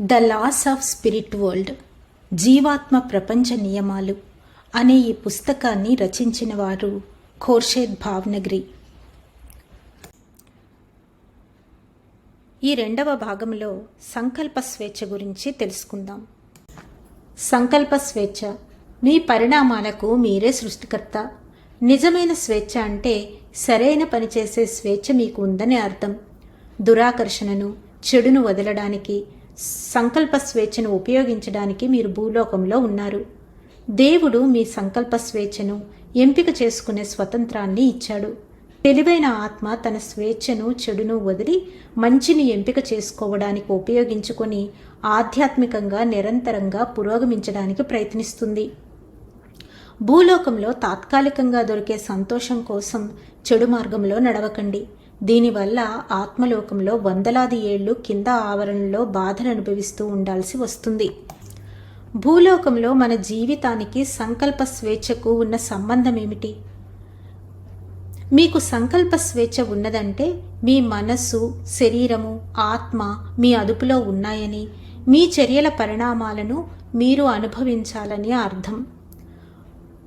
The loss of spirit world జీవాత్మ ప్రపంచ నియమాలు అనే ఈ పుస్తకాన్ని రచించిన వారు ఖోర్షేద్ భావ్నగరి. ఈ రెండవ భాగంలో సంకల్ప స్వేచ్ఛ గురించి తెలుసుకుందాం. సంకల్ప స్వేచ్ఛ మీ పరిణామాలకు మీరే సృష్టికర్త. నిజమైన స్వేచ్ఛ అంటే సరైన పనిచేసే స్వేచ్ఛ మీకు ఉందని అర్థం. దురాకర్షణను చెడును వదలడానికి సంకల్ప స్వేచ్ఛను ఉపయోగించడానికి మీరు భూలోకంలో ఉన్నారు. దేవుడు మీ సంకల్ప స్వేచ్ఛను ఎంపిక చేసుకునే స్వతంత్రాన్ని ఇచ్చాడు. తెలివైన ఆత్మ తన స్వేచ్ఛను చెడును వదిలి మంచిని ఎంపిక చేసుకోవడానికి ఉపయోగించుకొని ఆధ్యాత్మికంగా నిరంతరంగా పురోగమించడానికి ప్రయత్నిస్తుంది. భూలోకంలో తాత్కాలికంగా దొరికే సంతోషం కోసం చెడు మార్గంలో నడవకండి. దీనివల్ల ఆత్మలోకంలో వందలాది ఏళ్ళు కింద ఆవరణలో బాధను అనుభవిస్తూ ఉండాల్సి వస్తుంది. భూలోకంలో మన జీవితానికి సంకల్ప స్వేచ్ఛకు ఉన్న సంబంధం ఏమిటి? మీకు సంకల్ప స్వేచ్ఛ ఉన్నదంటే మీ మనస్సు శరీరము ఆత్మ మీ అదుపులో ఉన్నాయని మీ చర్యల పరిణామాలను మీరు అనుభవించాలని అర్థం.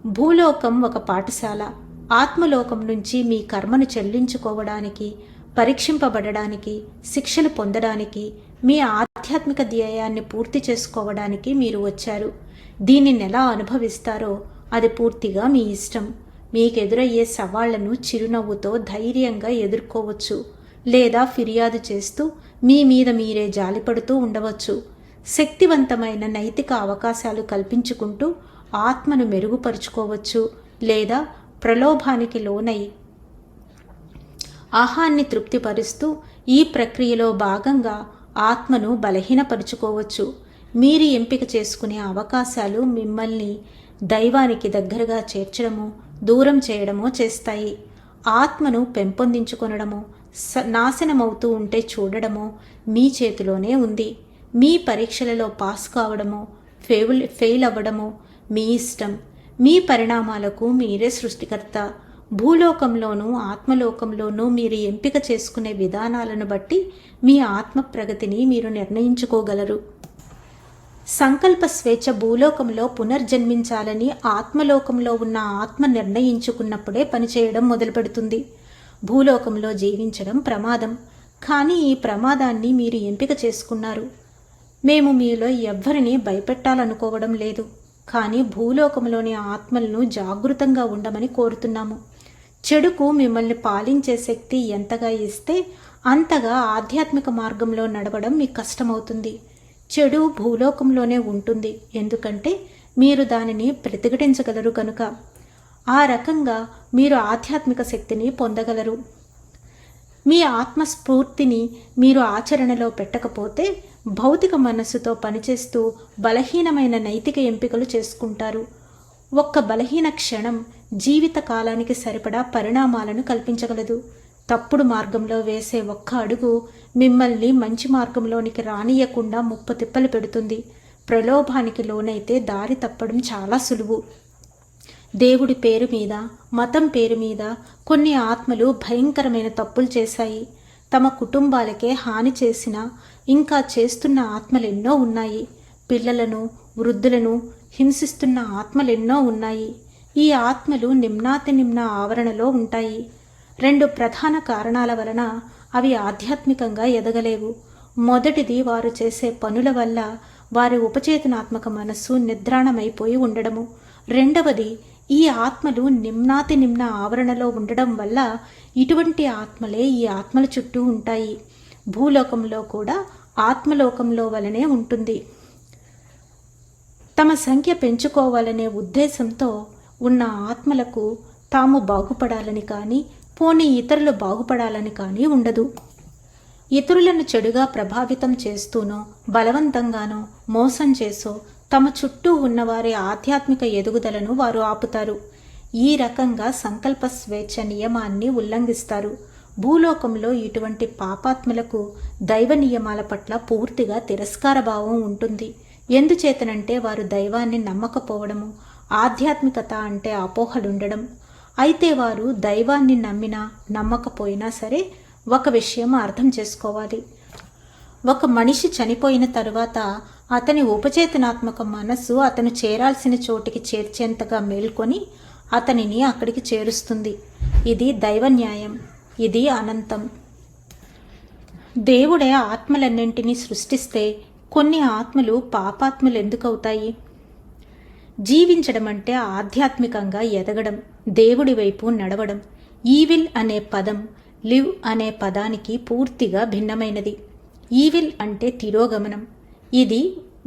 భూలోకం ఒక పాఠశాల. ఆత్మలోకం నుంచి మీ కర్మను చెల్లించుకోవడానికి పరీక్షింపబడడానికి శిక్షలు పొందడానికి మీ ఆధ్యాత్మిక ధ్యేయాన్ని పూర్తి చేసుకోవడానికి మీరు వచ్చారు. దీనిని ఎలా అనుభవిస్తారో అది పూర్తిగా మీ ఇష్టం. మీకు ఎదురయ్యే సవాళ్ళను చిరునవ్వుతో ధైర్యంగా ఎదుర్కోవచ్చు. లేదా ఫిర్యాదు చేస్తూ మీ మీద మీరే జాలిపడుతూ ఉండవచ్చు. శక్తివంతమైన నైతిక అవకాశాలు కల్పించుకుంటూ ఆత్మను మెరుగుపరుచుకోవచ్చు. లేదా ప్రలోభానికి లోనై ఆహాన్ని తృప్తిపరుస్తూ ఈ ప్రక్రియలో భాగంగా ఆత్మను బలహీనపరుచుకోవచ్చు. మీరు ఎంపిక చేసుకునే అవకాశాలు మిమ్మల్ని దైవానికి దగ్గరగా చేర్చడము దూరం చేయడమో చేస్తాయి. ఆత్మను పెంపొందించుకొనడము నాశనమవుతూ ఉంటే చూడడమో మీ చేతిలోనే ఉంది. మీ పరీక్షలలో పాస్ కావడమో ఫెయిల్ ఫెయిల్ అవ్వడమో మీ ఇష్టం. మీ పరిణామాలకు మీరే సృష్టికర్త. భూలోకంలోనూ ఆత్మలోకంలోనూ మీరు ఎంపిక చేసుకునే విధానాలను బట్టి మీ ఆత్మ ప్రగతిని మీరు నిర్ణయించుకోగలరు. సంకల్ప స్వేచ్ఛ భూలోకంలో పునర్జన్మించాలని ఆత్మలోకంలో ఉన్న ఆత్మ నిర్ణయించుకున్నప్పుడే పనిచేయడం మొదలుపెడుతుంది. భూలోకంలో జీవించడం ప్రమాదం. కానీ ఈ ప్రమాదాన్ని మీరు ఎంపిక చేసుకున్నారు. మేము మీలో ఎవ్వరిని భయపెట్టాలనుకోవడం లేదు. కానీ భూలోకంలోని ఆత్మలను జాగృతంగా ఉండమని కోరుతున్నాము. చెడుకు మిమ్మల్ని పాలించే శక్తి ఎంతగా ఇస్తే అంతగా ఆధ్యాత్మిక మార్గంలో నడవడం మీకు కష్టమవుతుంది. చెడు భూలోకంలోనే ఉంటుంది. ఎందుకంటే మీరు దానిని ప్రతిఘటించగలరు కనుక. ఆ రకంగా మీరు ఆధ్యాత్మిక శక్తిని పొందగలరు. మీ ఆత్మస్ఫూర్తిని మీరు ఆచరణలో పెట్టకపోతే భౌతిక మనస్సుతో పనిచేస్తూ బలహీనమైన నైతిక ఎంపికలు చేసుకుంటారు. ఒక్క బలహీన క్షణం జీవిత కాలానికి సరిపడా పరిణామాలను కల్పించగలదు. తప్పుడు మార్గంలో వేసే ఒక్క అడుగు మిమ్మల్ని మంచి మార్గంలోనికి రానియకుండా ముప్పు తిప్పలు పెడుతుంది. ప్రలోభానికి లోనైతే దారి తప్పడం చాలా సులువు. దేవుడి పేరు మీద మతం పేరు మీద కొన్ని ఆత్మలు భయంకరమైన తప్పులు చేశాయి. తమ కుటుంబాలకే హాని చేసిన ఇంకా చేస్తున్న ఆత్మలెన్నో ఉన్నాయి. పిల్లలను వృద్ధులను హింసిస్తున్న ఆత్మలెన్నో ఉన్నాయి. ఈ ఆత్మలు నిమ్నాతి నిమ్న ఆవరణలో ఉంటాయి. రెండు ప్రధాన కారణాల వలన అవి ఆధ్యాత్మికంగా ఎదగలేవు. మొదటిది వారు చేసే పనుల వల్ల వారి ఉపచేతనాత్మక మనస్సు నిద్రాణమైపోయి ఉండడము. రెండవది ఈ ఆత్మలు నిమ్నాతి నిమ్న ఆవరణలో ఉండడం వల్ల ఇటువంటి ఆత్మలే ఈ ఆత్మల చుట్టూ ఉంటాయి. భూలోకంలో కూడా ఆత్మలోకంలో వలనే ఉంటుంది. తమ సంఖ్య పెంచుకోవాలనే ఉద్దేశంతో ఉన్న ఆత్మలకు తాము బాగుపడాలని కానీ పోనీ ఇతరులు బాగుపడాలని కానీ ఉండదు. ఇతరులను చెడుగా ప్రభావితం చేస్తూనో బలవంతంగానో మోసం చేసో తమ చుట్టూ ఉన్నవారి ఆధ్యాత్మిక ఎదుగుదలను వారు ఆపుతారు. ఈ రకంగా సంకల్ప స్వేచ్ఛ నియమాన్ని ఉల్లంఘిస్తారు. భూలోకంలో ఇటువంటి పాపాత్మలకు దైవ నియమాల పట్ల పూర్తిగా తిరస్కార భావం ఉంటుంది. ఎందుచేతనంటే వారు దైవాన్ని నమ్మకపోవడము ఆధ్యాత్మికత అంటే అపోహలుండడం. అయితే వారు దైవాన్ని నమ్మినా నమ్మకపోయినా సరే ఒక విషయం అర్థం చేసుకోవాలి. ఒక మనిషి చనిపోయిన తరువాత అతని ఉపచేతనాత్మక మనస్సు అతను చేరాల్సిన చోటికి చేర్చేంతగా మేల్కొని అతనిని అక్కడికి చేరుస్తుంది. ఇది దైవ న్యాయం ఇది అనంతం. దేవుడే ఆత్మలన్నింటినీ సృష్టిస్తే కొన్ని ఆత్మలు పాపాత్మలు ఎందుకవుతాయి జీవించడం అంటే ఆధ్యాత్మికంగా ఎదగడం దేవుడి వైపు నడవడం. ఈవిల్ అనే పదం లివ్ అనే పదానికి పూర్తిగా భిన్నమైనది. ఈవిల్ అంటే తిరోగమనం. ఇది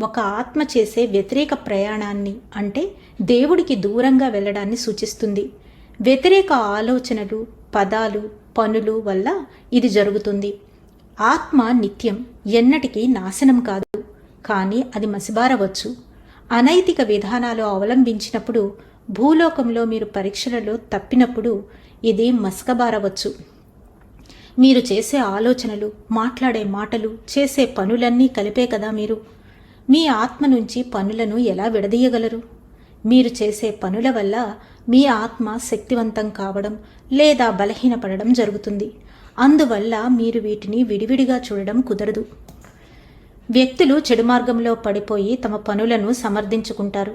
ఒక ఆత్మ చేసే వ్యతిరేక ప్రయాణాన్ని అంటే దేవుడికి దూరంగా వెళ్ళడాన్ని సూచిస్తుంది. వ్యతిరేక ఆలోచనలు పదాలు పనులు వల్ల ఇది జరుగుతుంది. ఆత్మ నిత్యం ఎన్నటికీ నాశనం కాదు కానీ అది మసిబారవచ్చు. అనైతిక విధానాలు అవలంబించినప్పుడు భూలోకంలో మీరు పరీక్షలలో తప్పినప్పుడు ఇది మసకబారవచ్చు. మీరు చేసే ఆలోచనలు మాట్లాడే మాటలు చేసే పనులన్నీ కలిపే కదా మీరు. మీ ఆత్మ నుంచి పనులను ఎలా విడదీయగలరు? మీరు చేసే పనుల వల్ల మీ ఆత్మ శక్తివంతం కావడం లేదా బలహీనపడడం జరుగుతుంది. అందువల్ల మీరు వీటిని విడివిడిగా చూడడం కుదరదు. వ్యక్తులు చెడు మార్గంలో పడిపోయి తమ పనులను సమర్థించుకుంటారు.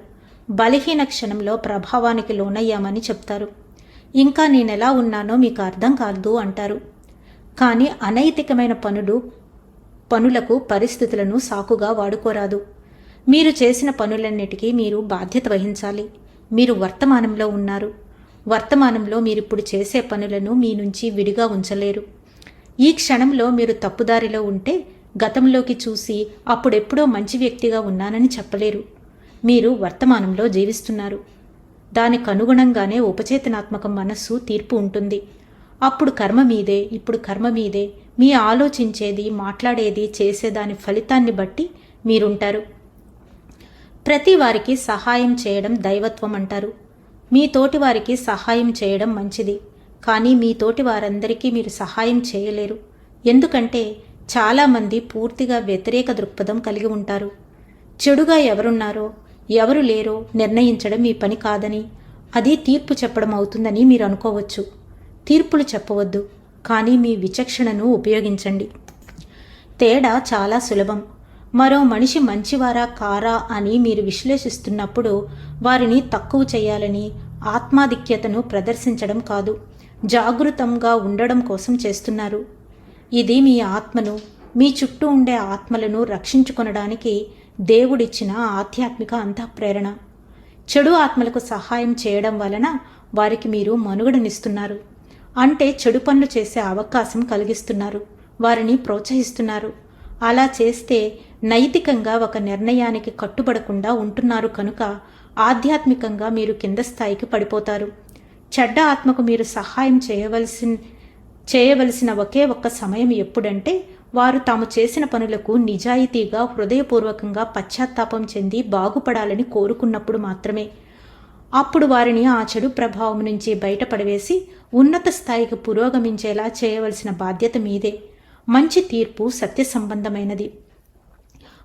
బలహీన క్షణంలో ప్రభావానికి లోనయ్యామని చెప్తారు. ఇంకా నేనెలా ఉన్నానో మీకు అర్థం కాదు అంటారు. కానీ అనైతికమైన పనులు పనులకు పరిస్థితులను సాకుగా వాడుకోరాదు. మీరు చేసిన పనులన్నిటికీ మీరు బాధ్యత వహించాలి. మీరు వర్తమానంలో ఉన్నారు. వర్తమానంలో మీరిప్పుడు చేసే పనులను మీ నుంచి విడిగా ఉంచలేరు. ఈ క్షణంలో మీరు తప్పుదారిలో ఉంటే గతంలోకి చూసి అప్పుడెప్పుడో మంచి వ్యక్తిగా ఉన్నానని చెప్పలేరు. మీరు వర్తమానంలో జీవిస్తున్నారు. దానికి అనుగుణంగానే ఉపచేతనాత్మక మనస్సు తీర్పు ఉంటుంది. అప్పుడు కర్మ మీదే ఇప్పుడు కర్మ మీదే. మీ ఆలోచించేది మాట్లాడేది చేసేదాని ఫలితాన్ని బట్టి మీరుంటారు. ప్రతి వారికి సహాయం చేయడం దైవత్వం అంటారు. మీ తోటి వారికి సహాయం చేయడం మంచిది. కానీ మీ తోటి వారందరికీ మీరు సహాయం చేయలేరు. ఎందుకంటే చాలామంది పూర్తిగా వ్యతిరేక దృక్పథం కలిగి ఉంటారు. చెడుగా ఎవరున్నారో ఎవరు లేరో నిర్ణయించడం మీ పని కాదని అది తీర్పు చెప్పడం అవుతుందని మీరు అనుకోవచ్చు. తీర్పులు చెప్పవద్దు కానీ మీ విచక్షణను ఉపయోగించండి. తేడా చాలా సులభం. మరో మనిషి మంచివారా కారా అని మీరు విశ్లేషిస్తున్నప్పుడు వారిని తక్కువ చేయాలని ఆత్మాధిక్యతను ప్రదర్శించడం కాదు జాగృతంగా ఉండడం కోసం చేస్తున్నారు. ఇది మీ ఆత్మను మీ చుట్టూ ఉండే ఆత్మలను రక్షించుకొనడానికి దేవుడిచ్చిన ఆధ్యాత్మిక అంతఃప్రేరణ. చెడు ఆత్మలకు సహాయం చేయడం వలన వారికి మీరు మనుగడనిస్తున్నారు. అంటే చెడు పనులు చేసే అవకాశం కలిగిస్తున్నారు. వారిని ప్రోత్సహిస్తున్నారు. అలా చేస్తే నైతికంగా ఒక నిర్ణయానికి కట్టుబడకుండా ఉంటున్నారు కనుక ఆధ్యాత్మికంగా మీరు కింద స్థాయికి పడిపోతారు. చెడ్డ ఆత్మకు మీరు సహాయం చేయవలసి చేయవలసిన ఒకే ఒక్క సమయం ఎప్పుడంటే వారు తాము చేసిన పనులకు నిజాయితీగా హృదయపూర్వకంగా పశ్చాత్తాపం చెంది బాగుపడాలని కోరుకున్నప్పుడు మాత్రమే. అప్పుడు వారిని ఆ చెడు ప్రభావం నుంచి బయటపడవేసి ఉన్నత స్థాయికి పురోగమించేలా చేయవలసిన బాధ్యత మీదే. మంచి తీర్పు సత్య సంబంధమైనది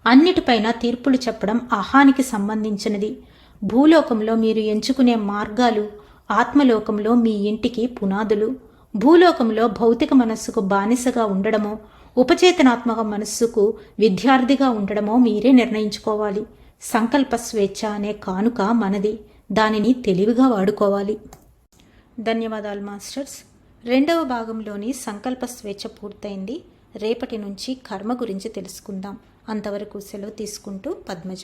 అన్నిటిపైన తీర్పులు చెప్పడం అహానికి సంబంధించినది. భూలోకంలో మీరు ఎంచుకునే మార్గాలు ఆత్మలోకంలో మీ ఇంటికి పునాదులు. భూలోకంలో భౌతిక మనస్సుకు బానిసగా ఉండడమో ఉపచేతనాత్మక మనస్సుకు విద్యార్థిగా ఉండడమో మీరే నిర్ణయించుకోవాలి. సంకల్ప స్వేచ్ఛ అనే కానుక మనది. దానిని తెలివిగా వాడుకోవాలి. ధన్యవాదాలు మాస్టర్స్. రెండవ భాగంలోని సంకల్ప స్వేచ్ఛ పూర్తయింది. రేపటి నుంచి కర్మ గురించి తెలుసుకుందాం. అంతవరకు సెలవు తీసుకుంటూ పద్మజ.